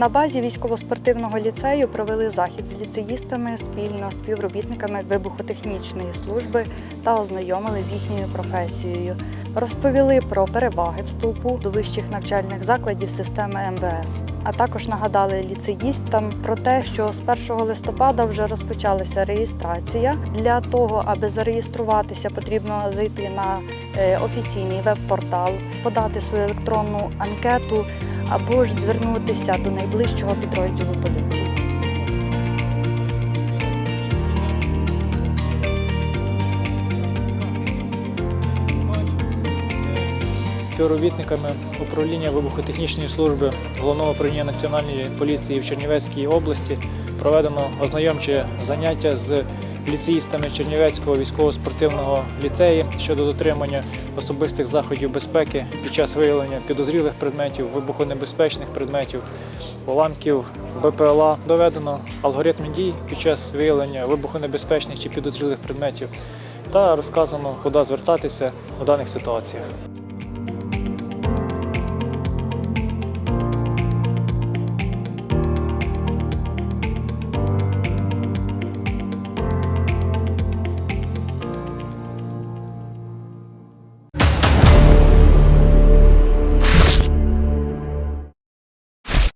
На базі військово-спортивного ліцею провели захід з ліцеїстами спільно з співробітниками вибухотехнічної служби та ознайомили з їхньою професією. Розповіли про переваги вступу до вищих навчальних закладів системи МВС, а також нагадали ліцеїстам про те, що з 1 листопада вже розпочалася реєстрація. Для того, аби зареєструватися, потрібно зайти на е, офіційний веб-портал, подати свою електронну анкету або ж звернутися до найближчого підрозділу поліції. співробітниками управління вибухотехнічної служби головного управління національної поліції в Чернівецькій області проведено ознайомче заняття з ліцеїстами Чернівецького військово-спортивного ліцею щодо дотримання особистих заходів безпеки під час виявлення підозрілих предметів, вибухонебезпечних предметів, уламків БПЛА. Доведено алгоритм дій під час виявлення вибухонебезпечних чи підозрілих предметів та розказано, куди звертатися у даних ситуаціях.